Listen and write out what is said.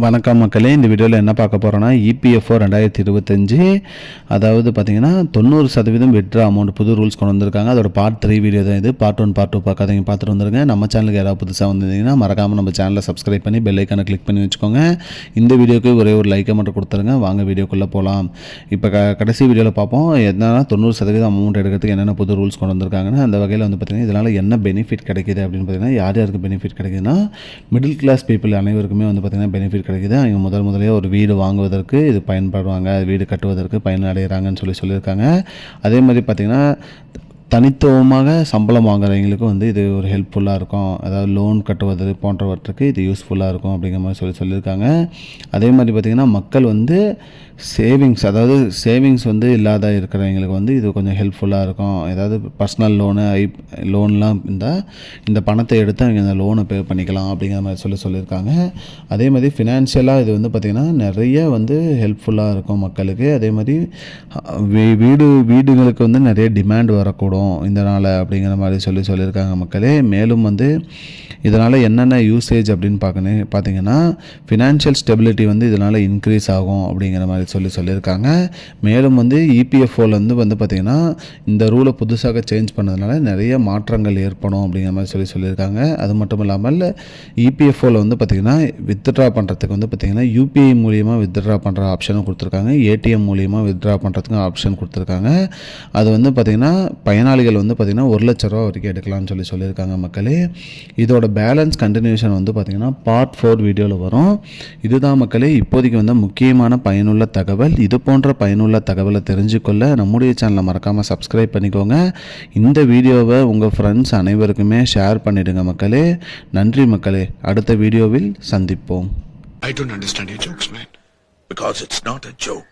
வணக்கம் மக்களே இந்த வீடியோவில் என்ன பார்க்க போகிறோன்னா இபிஎஃப்ஓ ரெண்டாயிரத்தி இருபத்தஞ்சு அதாவது பார்த்தீங்கன்னா தொண்ணூறு சதவீதம் விட்ரா அமௌண்ட் புது ரூல்ஸ் கொண்டு வந்திருக்காங்க. அதோட பார்ட் த்ரீ வீடியோ தான் இது. பார்ட் ஒன் பார்ட் டூ பார்க்காதீங்க பார்த்துட்டு வந்துருங்க. நம்ம சேனலுக்கு யாராவது புதுசாக வந்திருந்தீங்கன்னா மறக்காமல் நம்ம சேனலை சப்ஸ்கிரைப் பண்ணி பெல் ஐக்கானை கிளிக் பண்ணி வச்சுக்கோங்க. இந்த வீடியோக்கு ஒரே ஒரு லைக்கை மட்டும் கொடுத்துருங்க. வாங்க வீடியோக்குள்ளே போகலாம் இப்போ க கடைசி வீடியோவில் பார்ப்போம். என்னன்னா தொண்ணூறு சதவீதம் அமௌண்ட் எடுக்கிறதுக்கு என்னென்ன புது ரூல்ஸ் கொண்டு வந்திருக்காங்கன்னு அந்த வகையில் வந்து பார்த்தீங்கன்னா இதனால் என்ன பெனிஃபிட் கிடைக்குது அப்படின்னு பார்த்தீங்கன்னா யார் யாருக்கு பெனிஃபிட் கிடைக்குதுன்னா மிடில் கிளாஸ் பீப்புள் அனைவருக்குமே வந்து பார்த்திங்கன்னா பெனிஃபிட் கிடைக்குது. அவங்க முதல் முதலே ஒரு வீடு வாங்குவதற்கு இது பயன்படுவாங்க. வீடு கட்டுவதற்கு பயனடைகிறாங்கன்னு சொல்லி சொல்லியிருக்காங்க. அதே மாதிரி பார்த்திங்கன்னா தனித்துவமாக சம்பளம் வாங்குறவங்களுக்கு வந்து இது ஒரு ஹெல்ப்ஃபுல்லாக இருக்கும். அதாவது லோன் கட்டுவது போன்றவற்றுக்கு இது யூஸ்ஃபுல்லாக இருக்கும் அப்படிங்கிற மாதிரி சொல்லி சொல்லியிருக்காங்க. அதே மாதிரி பார்த்திங்கன்னா மக்கள் வந்து சேவிங்ஸ் அதாவது சேவிங்ஸ் வந்து இல்லாத இருக்கிறவங்களுக்கு வந்து இது கொஞ்சம் ஹெல்ப்ஃபுல்லாக இருக்கும். ஏதாவது பர்சனல் லோனு ஐ லோன்லாம் இருந்தால் இந்த பணத்தை எடுத்து அவங்க இந்த லோனை பே பண்ணிக்கலாம் அப்படிங்கிற மாதிரி சொல்லி சொல்லியிருக்காங்க. அதே மாதிரி ஃபினான்ஷியலாக இது வந்து பார்த்திங்கன்னா நிறைய வந்து ஹெல்ப்ஃபுல்லாக இருக்கும் மக்களுக்கு. அதே மாதிரி வீடு வீடுகளுக்கு வந்து நிறைய டிமாண்ட் வரக்கூடும். இதனால் அப்படிங்கிற மாதிரி சொல்லி சொல்லியிருக்காங்க மக்களே. மேலும் வந்து இதனால் என்னென்ன யூசேஜ் அப்படின்னு பார்க்கணும் பார்த்தீங்கன்னா ஃபினான்ஷியல் ஸ்டெபிலிட்டி வந்து இதனால் இன்க்ரீஸ் ஆகும் அப்படிங்கிற மாதிரி சொல்லி சொல்லியிருக்காங்க. மேலும் வந்து E இபிஎஃப்ஓவில் வந்து வந்து பார்த்திங்கன்னா இந்த ரூலை புதுசாக சேஞ்ச் பண்ணதுனால நிறைய மாற்றங்கள் ஏற்படும் அப்படிங்கிற மாதிரி சொல்லி சொல்லியிருக்காங்க. அது மட்டும் இல்லாமல் இபிஎஃப்ஓவில் வந்து பார்த்திங்கன்னா வித்ட்ரா பண்ணுறதுக்கு வந்து பார்த்திங்கன்னா யூபிஐ மூலியமாக வித்ட்ரா பண்ணுற ஆப்ஷனும் கொடுத்துருக்காங்க. ஏடிஎம் மூலியமாக வித்ட்ரா பண்ணுறதுக்கும் ஆப்ஷன் கொடுத்துருக்காங்க. அது வந்து பார்த்திங்கன்னா பயனாளிகள் வந்து பார்த்திங்கன்னா ஒரு லட்ச ரூபா வரைக்கும் எடுக்கலாம்னு சொல்லி சொல்லியிருக்காங்க மக்களே. இதோட பேலன்ஸ் கண்டினியூஷன் வந்து பார்த்திங்கன்னா பார்ட் ஃபோர் வீடியோவில் வரும். இதுதான் மக்களே இப்போதைக்கு வந்து முக்கியமான பயனுள்ள தகவல். இது போன்ற பயனுள்ள தகவலை தெரிஞ்சுக்கொள்ள நம்முடைய சேனலை மறக்காமல் சப்ஸ்கிரைப் பண்ணிக்கோங்க. இந்த வீடியோவை உங்கள் ஃப்ரெண்ட்ஸ் அனைவருக்குமே ஷேர் பண்ணிவிடுங்க மக்களே. நன்றி மக்களே. அடுத்த வீடியோவில் சந்திப்போம். I don't understand your jokes, man. Because it's not a joke.